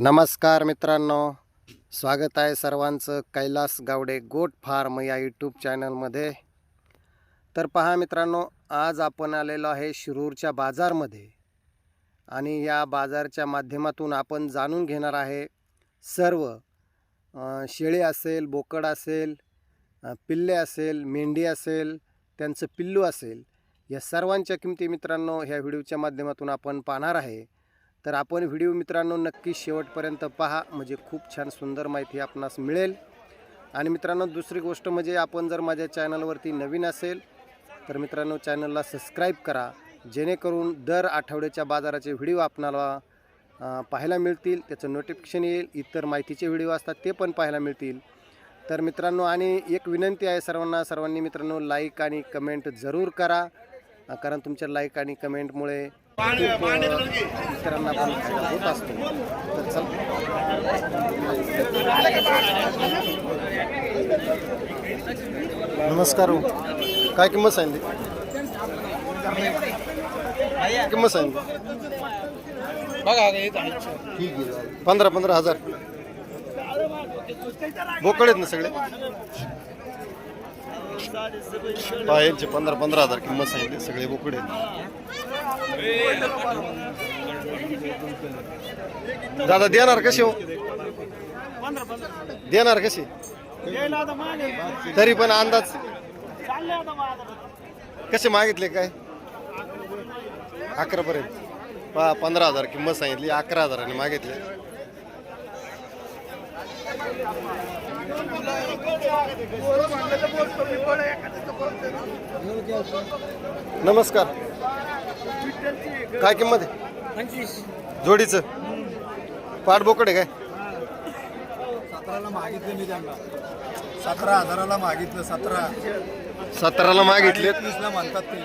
नमस्कार मित्रांनो स्वागत आहे सर्वांचं. कैलास गावडे गोट फार्म या यूट्यूब चॅनलमध्ये. तर पहा मित्रांनो आज आपण आलेलो आहे शिरूरच्या बाजारमध्ये. आणि या बाजारच्या माध्यमातून आपण जाणून घेणार आहे सर्व. शेळी असेल बोकड असेल पिल्ले असेल मेंढी असेल त्यांचं पिल्लू असेल या सर्वांच्या किमती मित्रांनो ह्या व्हिडिओच्या माध्यमातून आपण पाहणार आहे. तर आपण व्हिडिओ मित्रांनो नक्की शेवटपर्यंत पहा म्हणजे खूप छान सुंदर माहिती आपणास मिळेल. आणि मित्रांनो दुसरी गोष्ट म्हणजे आपण जर माझ्या चॅनलवरती नवीन असेल तर मित्रांनो चॅनलला सबस्क्राईब करा जेणेकरून दर आठवड्याच्या बाजाराचे व्हिडिओ आपणाला पाहायला मिळतील त्याचं नोटिफिकेशन येईल इतर माहितीचे व्हिडिओ असतात ते पण पाहायला मिळतील. तर मित्रांनो आणि एक विनंती आहे सर्वांना सर्वांनी मित्रांनो लाईक आणि कमेंट जरूर करा कारण तुमच्या लाईक आणि कमेंटमुळे होत असतो. तर चल. नमस्कार हो. काय किंमत सांगितली? किंमत सांगितली? ठीक आहे. पंधरा पंधरा हजार. बोकड आहेत ना सगळे? पहा यांचे पंधरा पंधरा हजार किंमत सांगितली. सगळे बोकड आहेत. दादा देणार कसे हो? देणार कसे तरी पण अंदाज. कसे मागितले काय? अकरा पर्यंत. पा पंधरा हजार किंमत सांगितली अकरा हजाराने मागितले. नमस्कार. काय किंमत आहे? जोडीचं. पाठ बोकड आहे काय? सतराला मागितलं मी त्यांना. सतरा हजाराला मागितलं सतरा. सतराला मागितले ला म्हणतात ते.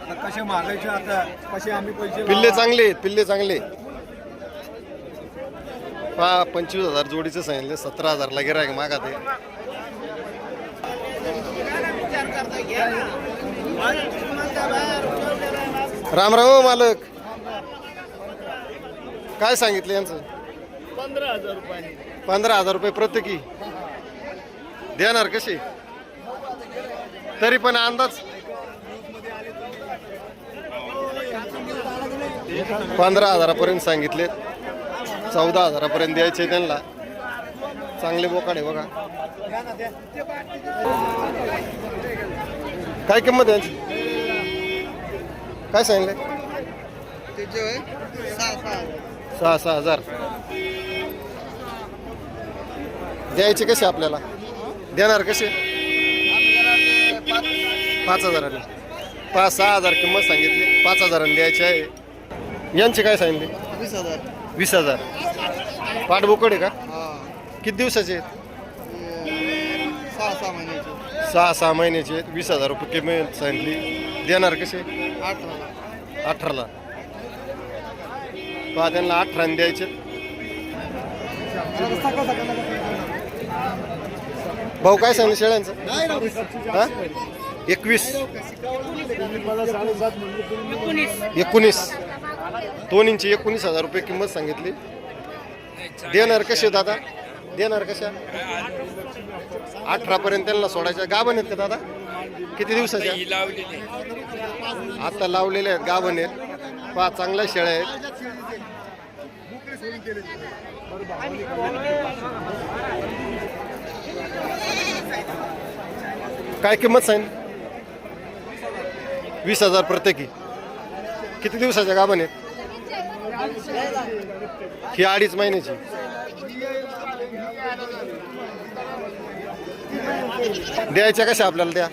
आता कसे मागायचे आता? कसे आम्ही पैसे पिल्ले चांगले आहेत पिल्ले चांगले पहा पंचवीस हजार जोडीचं सांगितले सतरा हजारला गिरायक मागा ते राम राम हो मालक. काय सांगितलं यांचं? पंधरा हजार रुपये. पंधरा हजार रुपये प्रत्येकी. देणार कसे तरी पण अंदाज? पंधरा हजारापर्यंत सांगितले चौदा हजारापर्यंत द्यायचे त्यांना. चांगले बोकाडे बघा. काय किंमत यांची? काय सांगले सहा सहा हजार. द्यायचे कसे आपल्याला? देणार कसे? पाच हजारांनी. पाच सहा हजार किंमत सांगितली. पाच हजारांनी द्यायची आहे. यांचे काय सांगितले? वीस हजार. वीस हजार. पाठबोकड आहे का? किती दिवसाचे आहेत? सहा सहा महिन्याचे. सहा सहा महिन्याचे आहेत. वीस हजार रुपये किंमत सांगितली देणार कसे? अठराला. अठराला. पहा त्यांना अठराने द्यायचे. भाऊ काय सांगितलं शेळ्यांचं? हा? एकवीस. एकोणीस. दोन इंची एकोणीस हजार रुपये किंमत सांगितली. देणार कसे दादा? देणार कशा? अठरापर्यंत त्यांना सोडायच्या गाभण आहेत का दादा? किती दिवसाच्या? आता लावलेले आहेत गाभण आहेत. पहा चांगल्या शेळ्या आहेत. काय किंमत सांग वीस हजार प्रत्येकी. किती दिवसाच्या गाभण आहेत? ही अडीच महिन्याची. द्यायच्या कशा आपल्याला त्या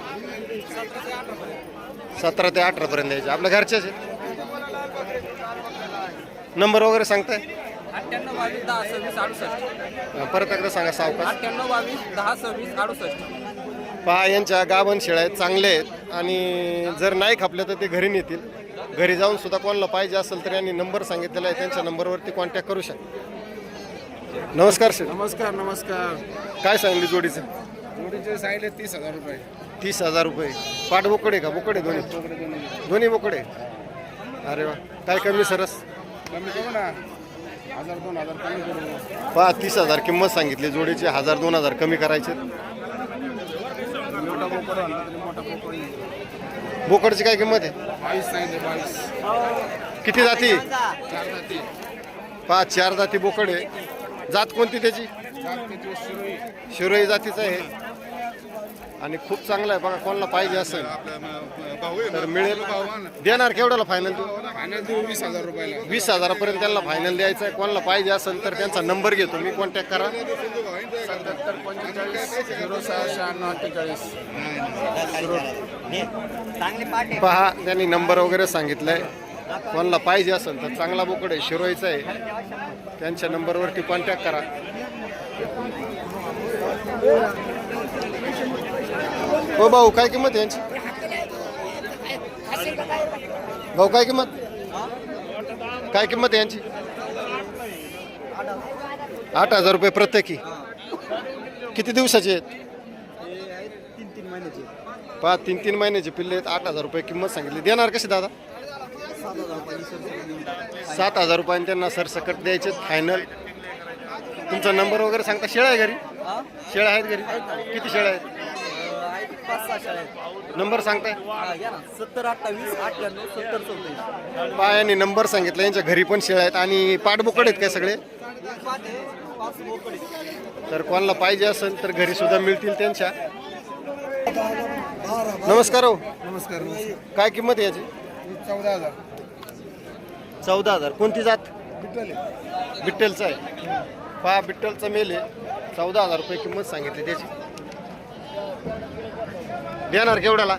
सतरा ते अठरा पर्यंत द्यायच्या. आपल्या घरच्याच नंबर वगैरे सांगताय? अठ्ठ्याण्णव बावीस दहा सव्वीस अडुसष्ट. परत एकदा सांगा सावकाश. अठ्ठ्याण्णव बावीस दहा सव्वीस अडुसष्ट. पहा यांच्या गाभण शेळ्या आहेत चांगले आहेत. आणि जर नाही खापले तर ते घरी नेतील. घरी जाऊन सुद्धा कोणाला पाहिजे असेल तर यांनी नंबर सांगितलेला आहे त्यांच्या नंबरवरती कॉन्टॅक्ट करू शकता. नमस्कार सर. नमस्कार नमस्कार. काय सांगितली जोडीचं? जोडीचे साईड तीस हजार रुपये. तीस हजार रुपये. पाठ बोकडे का? बोकडे दोन्ही? दोन्ही. बोकडे अरे वा. काय कमी सरस? कमी करू ना. हजार दोन हजार कमी करू. पहा तीस हजार किंमत सांगितली जोडीचे. हजार दोन हजार कमी करायचे. मोठा बोकड आणला तरी मोठा. बोकडची काय किंमत आहे? बावीस सांगितले बावीस. किती जाती? चार जाती. पहा चार जाती बोकड आहे. जात कोणती त्याची. शिरोई. जातीचं आहे. आणि खूप चांगलं आहे. बघा कोणाला पाहिजे असेल. आपला म- भाऊ आहे तर मिळेल. भाऊ आहे ना. देणार केवढ्याला फायनल तू फायनल देऊ वीस हजार रुपयाला. वीस हजारापर्यंत त्यांना फायनल द्यायचं आहे. कोणाला पाहिजे असेल तर त्यांचा नंबर घेतो. मी कॉन्टॅक्ट करा. सत्याहत्तर पंचेचाळीस झिरो सहा शहाण्णव अठ्ठेचाळीस पहा त्यांनी नंबर वगैरे सांगितलाय. कोणाला पाहिजे असेल तर चांगला बोकड आहे शिरोईचा आहे. त्यांच्या नंबरवरती कॉन्टॅक्ट करा. हो भाऊ काय किंमत आहे यांची? भाऊ काय किंमत? काय किंमत आहे यांची? आठ हजार रुपये प्रत्येकी. किती दिवसाचे आहेत? पहा तीन तीन महिन्याचे पिल्ले आहेत. आठ हजार रुपये किंमत सांगितली. देणार कशी दादा? सात हजार रुपयाने त्यांना सरसकट द्यायचे फायनल तुमचा नंबर वगैरे सांगता शेळ्या आहे घरी? शेळ्या आहेत घरी? किती शाळा आहेत? नंबर सांगताय? सत्तर अठ्ठावीस अठ्ठ्याण्णव सत्तर चौतीस. पहा यांनी नंबर सांगितला. यांच्या घरी पण शेळ्या आहेत. आणि पाठबोकड आहेत काय सगळे? तर कोणाला पाहिजे असेल तर घरी सुद्धा मिळतील त्यांच्या. नमस्कार हो. नमस्कार काय किंमत आहे याची? चौदा हजार. चौदा हजार. कोणती जात? बिट्टल आहे. बिट्टलचा आहे. पहा बिट्टलचा मेल आहे. चौदा हजार रुपये किंमत सांगितली त्याची. देणार केवढ्याला?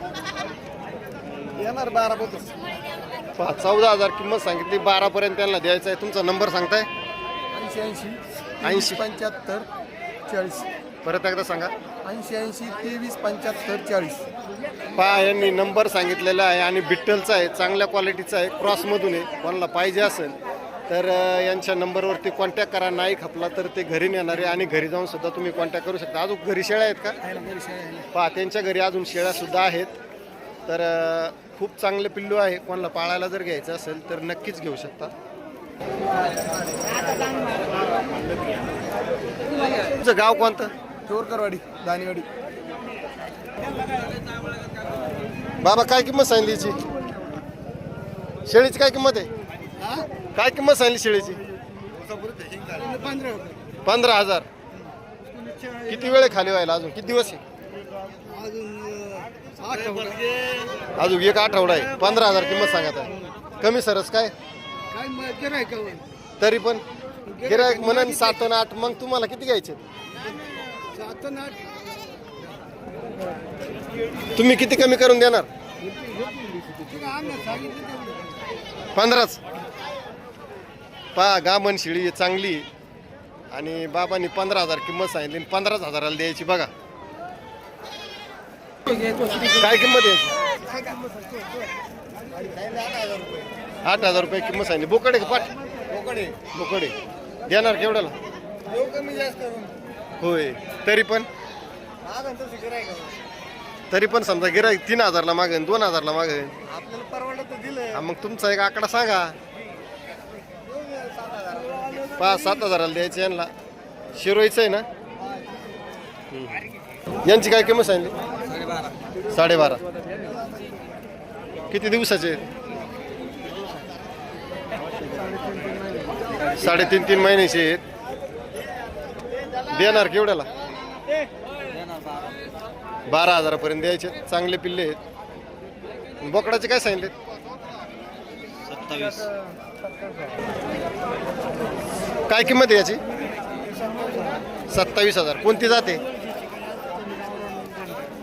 येणार बारा बोतस पहा चौदा हजार किंमत सांगितली. बारापर्यंत त्यांना द्यायचा आहे. तुमचा नंबर सांगताय? ऐंशी ऐंशी. ऐंशी. पंच्याहत्तर चाळीस. परत एकदा सांगा. ऐंशी ऐंशी तेवीस पंच्याहत्तर चाळीस. पहा यांनी नंबर सांगितलेला आहे आणि बिट्टलचा आहे चांगल्या क्वालिटीचा आहे क्रॉसमधून आहे. कोणाला पाहिजे असेल तर अं, यांच्या नंबरवरती कॉन्टॅक्ट करा. नाही खपला तर ते घरी नेणार आहे आणि घरी जाऊन सुद्धा तुम्ही कॉन्टॅक्ट करू शकता. अजून घरी शेळ्या आहेत का? पहा त्यांच्या घरी अजून शेळ्या सुद्धा आहेत. तर अं, खूप चांगले पिल्लू आहे. कोणाला पाळायला जर घ्यायचं असेल तर नक्कीच घेऊ शकता. तुमचं गाव कोणतं? चोरकरवाडी दानीवाडी बाबा काय किंमत सांगितली हिची शेळीची काय किंमत आहे? काय किंमत सांगितली शेळीची? पंधरा हजार. किती वेळ खाली व्हायला अजून? किती दिवस आहे? अजून एक आठवडा आहे. पंधरा हजार किंमत सांगत आहे. कमी सरस काय? तरी पण. गिरायक म्हणून सात आठ. मग तुम्हाला किती घ्यायचे? तुम्ही किती कमी करून देणार? पंधराच. पहा गामन शिळी चांगली. आणि बाबांनी पंधरा हजार किंमत सांगितली आणि पंधराच हजाराला द्यायची बघा. काय किंमत आहे? आठ हजार रुपये किंमत सांगितली. बोकडे का पाठ? बोकडे. बोकडे. देणार केवढ्याला? होय. तरी पण तरी पण समजा गिराईक तीन हजारला मागेन दोन हजारला मागेन. आपल्याला परवडत दिलं. हा, मग तुमचा एक आकडा सांगा. पाच सात हजाराला द्यायचे यांना. शिरोईचं आहे ना? हम्म. यांची काय किंमत सांगितली साडेबारा. किती दिवसाचे आहेत? साडेतीन तीन महिन्याचे आहेत. देणार केवढ्याला बारा हजारापर्यंत द्यायचे. चांगले पिल्ले आहेत. बोकडाचे काय सांगितले? काय किंमत आहे याची? सत्तावीस हजार. कोणती जाते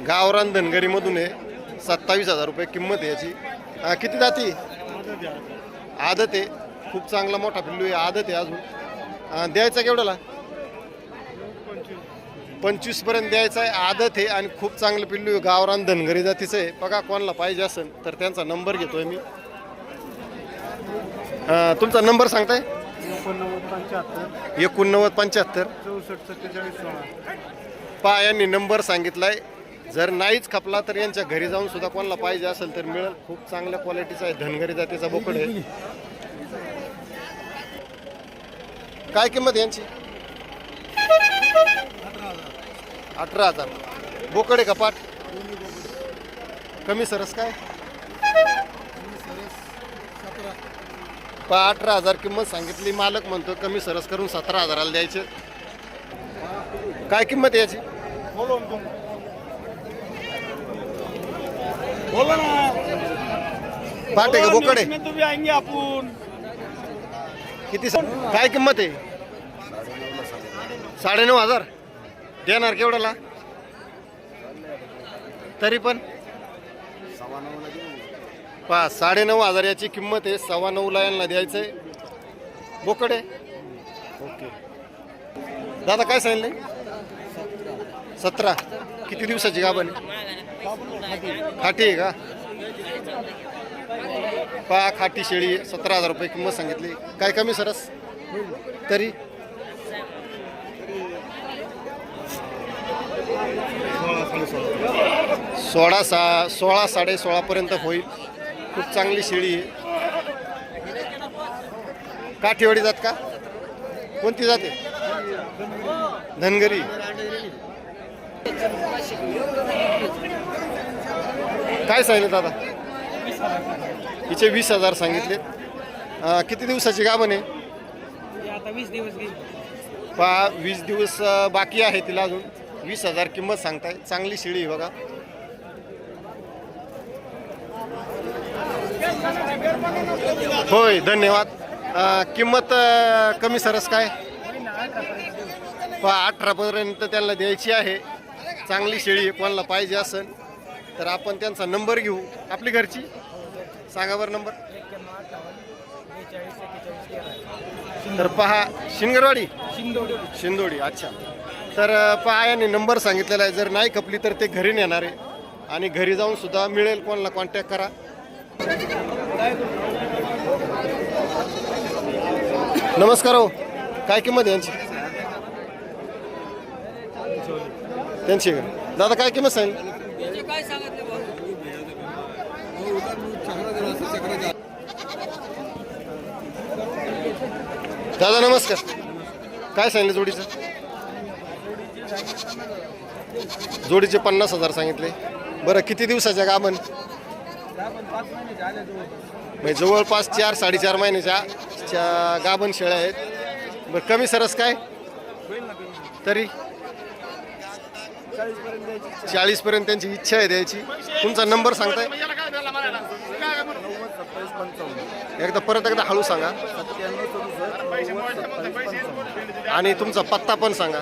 गावरान धनगरी मधून आहे. सत्तावीस हजार रुपये किंमत आहे याची. हा, किती जाती आदत आहे. खूप चांगला मोठा पिल्लू आहे. आदत आहे अजून. हा, द्यायचा केवढ्याला पंचवीसपर्यंत द्यायचा आहे. आदत आहे आणि खूप चांगलं पिल्लू आहे. गावरान धनगरी जातीचं आहे. बघा कोणाला पाहिजे असेल तर त्यांचा नंबर घेतोय मी. तुमचा नंबर सांगताय? एकोणनव्वद पंच्याहत्तर. एकोणनव्वद पंच्याहत्तर चौसष्ट सत्तेचाळीस सोळा पा यांनी नंबर सांगितलाय. जर नाहीच खपला तर यांच्या घरी जाऊन सुद्धा कोणाला पाहिजे असेल तर मिळेल. खूप चांगल्या क्वालिटीचा आहे. धनगरी जातीचा बोकड आहे. काय किंमत यांची? अठरा हजार. बोकडे कपाट कमी सरस काय? पा अठरा हजार किंमत सांगितली. मालक म्हणतो कमी सरस करून सतरा हजाराला द्यायचे. काय किंमत याची? बोला ना. पाट का? बोकडे आएंगे आपण. किती स- काय किंमत आहे? साडेनऊ हजार. देणार केवढ्याला? तरी पण? पा साडेनऊ हजार याची किंमत आहे. सव्वा नऊला यांना द्यायचं आहे. बोकडे ओके. दादा काय सांगितलं सतरा. किती दिवसाची गाभण खाटी आहे का? पा खाटी शेळी सतरा हजार रुपये किंमत सांगितली. काय कमी सरस? तरी? सोळा सा सोळा साडे सोळापर्यंत होईल. खूप चांगली शेळी आहे. काठीवाडी जात का? कोणती जाते? धनगरी. काय सांगितलं दादा? हिचे वीस हजार सांगितले. किती दिवसाची गाभण आहे? पहा वीस दिवस बाकी आहे तिला अजून. वीस हजार किंमत सांगताय. चांगली शिडी बघा. होय धन्यवाद. किंमत कमी सरस काय? पहा अठरापर्यंत त्यांना द्यायची आहे. चांगली शेळी कोणाला पाहिजे असेल तर आपण त्यांचा नंबर घेऊ. आपली घरची? सांगा बरं नंबर. तर पहा शिंगरवाडी? शिंदोडी. शिंदोडी अच्छा. तर पायाने नंबर सांगितलेला आहे. जर नाही खपली तर ते घरी नेणार आहे. आणि घरी जाऊन सुद्धा मिळेल कोणाला कॉन्टॅक्ट करा. नमस्कार हो. काय किंमत यांची? त्यांची दादा काय किंमत सांगितली सांगितलं दादा नमस्कार. काय सांगितलं जोडीचं? जोडीचे पन्नास हजार सांगितले. बरं किती दिवसाच्या गाभण? म्हणजे जवळपास चार साडेचार महिन्याच्या च्या गाभण शेळ्या आहेत. बरं कमी सरस काय? तरी? चाळीसपर्यंत त्यांची इच्छा आहे द्यायची. तुमचा नंबर सांगताय? एकदा परत एकदा हळू सांगा. आणि तुमचा पत्ता पण सांगा.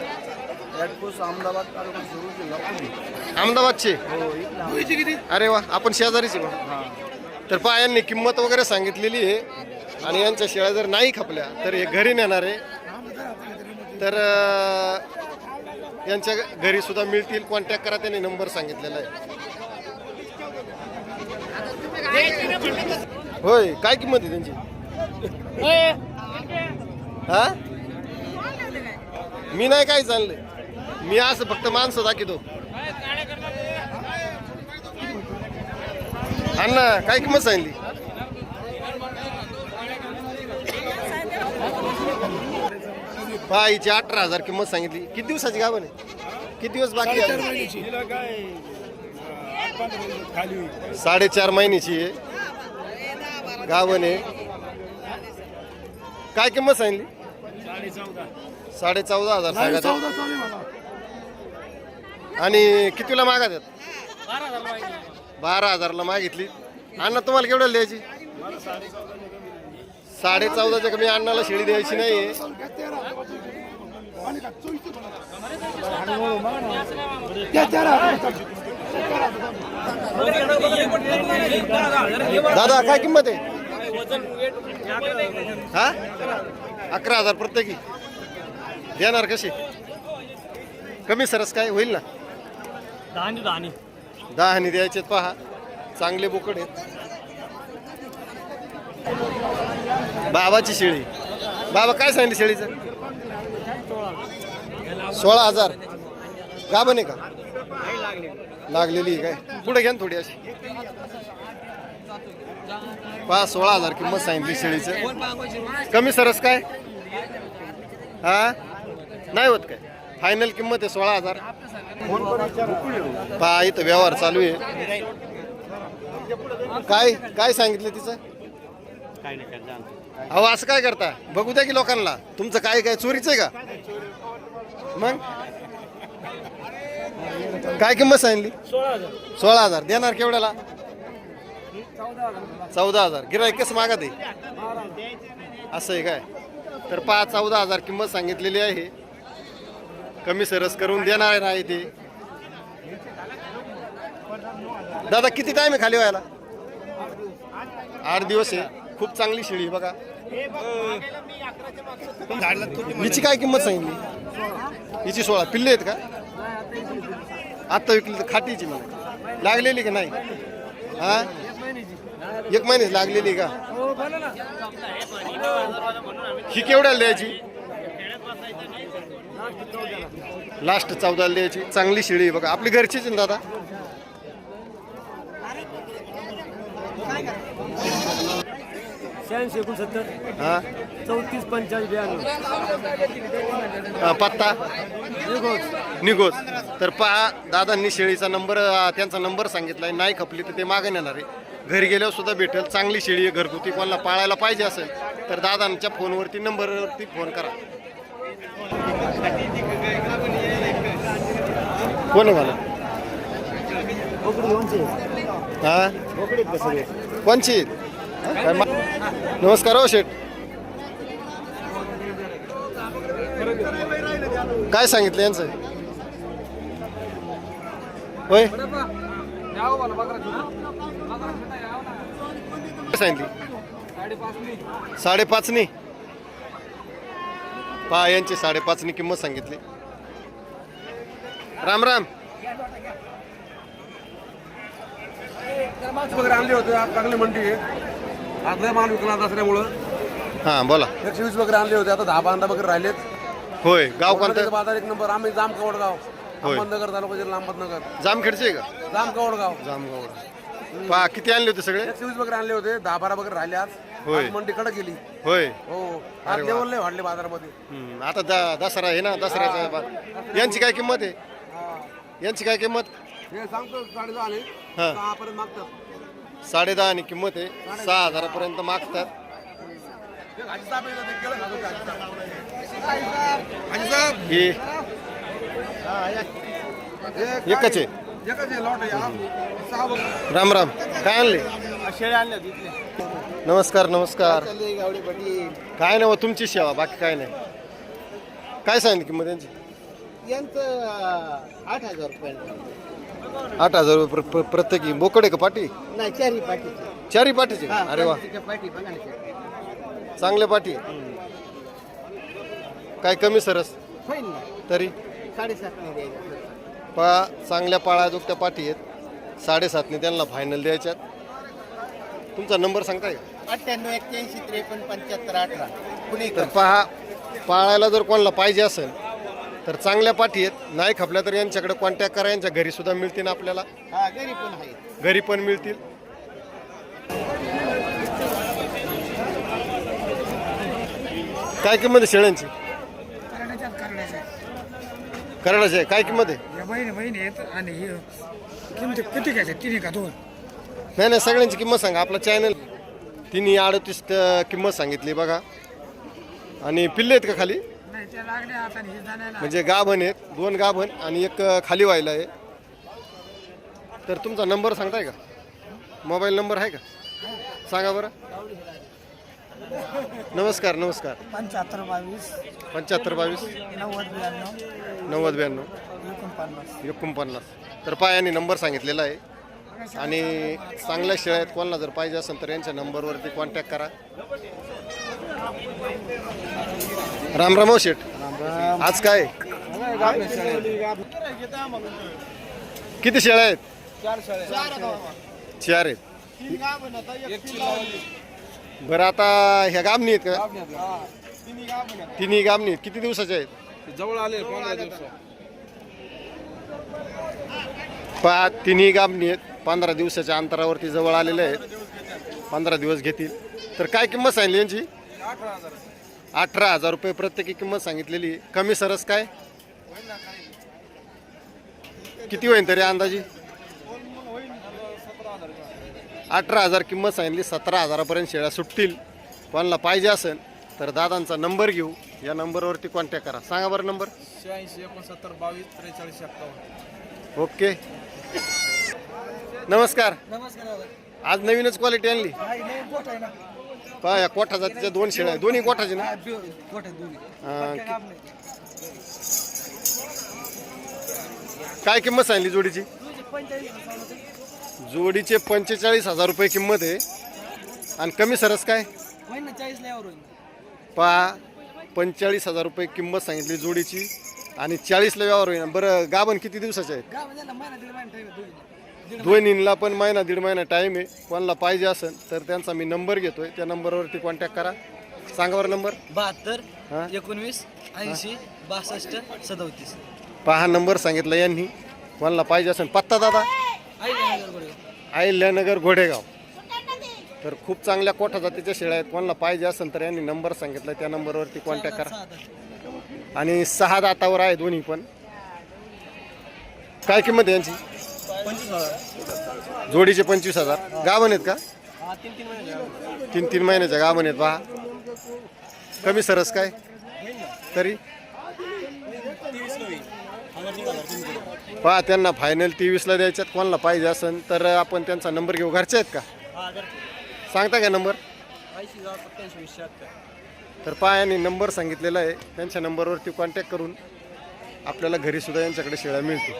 अहमदाबाद तालुका सुरू जिल्हा पुणे. अहमदाबादचे? हो अरे वा आपण शेजारीचे मग तर पहा यांनी किंमत वगैरे सांगितलेली आहे. आणि यांच्या शेळ्या जर नाही खपल्या तर हे घरी नेणार आहे. तर अं, यांच्या घरी सुद्धा मिळतील. कॉन्टॅक्ट करा त्यांनी नंबर सांगितलेला आहे. होय काय किंमत आहे त्यांची? हा? मी नाही काय चाललंय. मी असं फक्त माणसं दाखवतो अण्णा काय किंमत सांगितली पहा हिची अठरा हजार किंमत सांगितली. किती दिवसाची गाभण आहे? किती दिवस बाकी आहे? साडेचार महिन्याची. आहे. गाभण आहे. काय किंमत सांगितली? साडे चौदा हजार सांगा आणि कितीला मागत आहेत? बारा हजारला मागितली. अण्णा तुम्हाला केवढ्याला द्यायची? साडे चौदाच्या कमी अण्णाला शेळी द्यायची नाही दादा काय किंमत आहे? हा? अकरा हजार प्रत्येकी. देणार कशी? कमी सरस काय होईल ना? दहानी दहानी. दहा आणि द्यायचे पहा. चांगले बोकड आहेत. बाबाची शेळी. बाबा काय सांगितलं शेळीचं? सोळा हजार. गाभण आहे का? लागलेली काय? पुढे घ्या ना थोडी अशी. पहा सोळा हजार किंमत सांगितली शेळीचं. कमी सरस काय? हा? नाही होत काय? फायनल किंमत आहे सोळा हजार. पहा इथं व्यवहार चालू आहे. काय काय सांगितलं तिचं? अहो असं काय करता? बघू द्या की लोकांना. तुमचं काय काय चोरीचं आहे का? मग? काय किंमत सांगितली? सोळा हजार. देणार केवढ्याला? चौदा हजार. गिरायक कसं मागत आहे? असं आहे काय? तर पाच चौदा हजार किंमत सांगितलेली आहे. कमी सरस करून देणार नाही ते दादा किती टाइम आहे खाली व्हायला? आठ दिवस आहे. खूप चांगली शेळी आहे बघा. हिची काय किंमत सांगितली? हिची सोळा. पिल्ले आहेत का? आत्ता विकली तर खाटीची मला लागलेली का नाही? हा? एक महिनेच लागलेली का? ही केवढ्याला द्यायची? लास्ट चौदाला द्यायची. चांगली शिळी आहे बघा. आपली घरचीच आहे ना दादा? शहाऐंशी एकोणसत्तर. हा? चौतीस पंचाळीस ब्याण्णव. पत्ता? निघोज तर पहा दादांनी शेळीचा नंबर अ, त्यांचा नंबर सांगितलाय. नाही खपली तर ते मागे नेणार आहे. घरी गेल्यावर सुद्धा भेटेल. चांगली शेळी आहे घरगुती. कोणाला पाळायला पाहिजे असेल तर दादांच्या फोनवरती नंबरवरती फोन करा. कोण आहे मला. हा? कोणची? नमस्कार हो शेठ. काय सांगितलं यांचं? होय? काय सांगितली? साडेपाचनी. पहा यांची साडेपाचनी किंमत सांगितली. राम राम. वगैरे आणले होते आज चांगली मंडी आहे. आपला माल विकला नसल्यामुळं हां बोला. एकशे वीस वगैरे आणले होते आता दहा बांधा वगैरे राहिलेत. होय गाव कोणतं? बाजार एक नंबर आम्ही जाम कवडगाव होय. अहमदनगर तालुका जिल्हा अहमदनगर. जामखेडचे आहे का? जाम कवडगाव जामगाव पहा किती आणले होते सगळे? एकशे वीस वगैरे आणले होते दहा बारा वगैरे राहिले आज. होय. आज मंडी कडक गेली. होय. हो. आज लेवल नाही वाढले बाजारामध्ये. हम्म, आता द दसरा आहे ना दसऱ्याचा बा- यांची काय किंमत आहे? यांची काय किंमत? हे सांगतो आले हा. मागतात. साडे दहा आणि किंमत आहे. सहा हजारापर्यंत मागतात. हे हाजी साहेब येतात, ते केलं घालून हाजी साहेब. हाजी साहेब ही. हे काय? एकच आहे. एकच आहे लॉट आहे हा. सहा वगैरे. राम राम. काय आणले? शेळ्या आणल्या नमस्कार नमस्कार. काय नाही हो, तुमची सेवा बाकी काय नाही. काय सांगितली किंमत यांची? यांचं आठ हजार रुपये आठ हजार रुपये प्र- प्र- प्रत्येकी. बोकडे का पाटी? नाही चारही पाठीचे चारी पाटीचे? अरे वा. पाठी बघा ना चांगले पाटी काय कमी सरस? होईल ना. तरी? साडेसात नाही द्यायचं. पा चांगल्या पाळा त्या पाठी आहेत. साडेसातने त्यांना फायनल द्यायच्यात. तुमचा नंबर सांगताय का? अठ्ठ्याण्णव एक्क्याऐंशी त्रेपन्न पंच्याहत्तर अठरा. पुणे तर पहा पाळायला जर कोणाला पाहिजे असेल तर चांगल्या पाठी आहेत. नाही खपल्या तर यांच्याकडे कॉन्टॅक्ट करा. यांच्या घरी सुद्धा मिळतील आपल्याला. हा घरी पण आहे घरी पण मिळतील. काय किंमत आहे शेळ्यांची? करण्याची आहे. काय किंमत आहे? या बहिणी बहिणी आहेत आणि हे किमती किती घ्यायचे? तिन्ही का दोन? नाही नाही सगळ्यांची किंमत सांगा. आपला चॅनल तिन्ही अडतीस किंमत सांगितली बघा. आणि पिल्ले आहेत का खाली? म्हणजे गाभण आहेत दोन गाभण आणि एक खाली व्हायला आहे. तर तुमचा नंबर सांगताय का? मोबाईल नंबर आहे का? सांगा बरं. नमस्कार नमस्कार. पंच्याहत्तर बावीस पंच्याहत्तर बावीस. नव्वद ब्याण्णव नव्वद ब्याण्णव. एकोणपन्नास. एकोणपन्नास. तर पाय यांनी नंबर सांगितलेला आहे. आणि चांगल्या शेळ्या आहेत कोणाला जर पाहिजे असेल तर यांच्या नंबरवरती कॉन्टॅक्ट करा. राम राम हो शेठ आज काय? किती शेळ्या आहेत? चार आहेत. बरं आता ह्या गाबणी आहेत का? तिन्ही गाबणी आहेत. किती दिवसाच्या आहेत? जवळ आले पंधरा दिवस पहा तिन्ही गाबणी आहेत. पंधरा दिवसाच्या अंतरावरती जवळ आलेले आहेत. पंधरा दिवस घेतील. तर काय किंमत सांगली यांची? अठरा हजार रुपये प्रत्येकी किंमत सांगितलेली. कमी सरस काय? किती होईल तरी अंदाजी? अठरा हजार किंमत सांगितली. सतरा हजारापर्यंत शेळ्या सुटतील. कोणाला पाहिजे असेल तर दादांचा नंबर घेऊ. या नंबरवरती कॉन्टॅक्ट करा. सांगा बरं नंबर. शहाऐंशी एकोणसत्तर बावीस त्रेचाळीस ओके. नमस्कार. नमस्कार आज नवीनच क्वालिटी आणली. पहा या कोठा जातीच्या दोन शेळ्या आहेत. दोन्ही कोठाचे ना? काय किंमत सांगली जोडीची? जोडीचे पंचेचाळीस हजार रुपये किंमत आहे. आणि कमी सरस काय? पहा पंचेचाळीस हजार रुपये किंमत सांगितली जोडीची. आणि चाळीसला व्यवहार होईल बरं गाभण किती दिवसाचे आहेत? दोन्हीला पण महिना दीड महिना टाईम आहे. कोणाला पाहिजे असेल तर त्यांचा मी नंबर घेतोय. त्या नंबरवरती कॉन्टॅक्ट करा. सांगा बरं नंबर बहात्तर हा? एकोणवीस ऐंशी बासष्ट सदोतीस. पहा नंबर सांगितला यांनी. कोणाला पाहिजे असेल पत्ता दादा. अहिल्यानगर घोडेगाव. तर खूप चांगल्या कोठा जातीच्या शेळ्या आहेत. कोणाला पाहिजे असेल तर यांनी नंबर सांगितला. त्या नंबरवरती कॉन्टॅक्ट करा. आणि सहा दातावर आहे दोन्ही पण. काय किंमत आहे यांची? जोडीचे पंचवीस हजार. गाभण आहेत का? तीन तीन महिन्याच्या गाभण आहेत पहा. कमी सरस काय? तरी? पहा त्यांना फायनल तेवीसला द्यायच्यात. कोणाला पाहिजे असेल तर आपण त्यांचा नंबर घेऊ. घरचे आहेत का? सांगता का नंबर तर पहा यांनी नंबर सांगितलेला आहे. त्यांच्या नंबरवरती कॉन्टॅक्ट करून आपल्याला घरीसुद्धा यांच्याकडे शेळ्या मिळतील.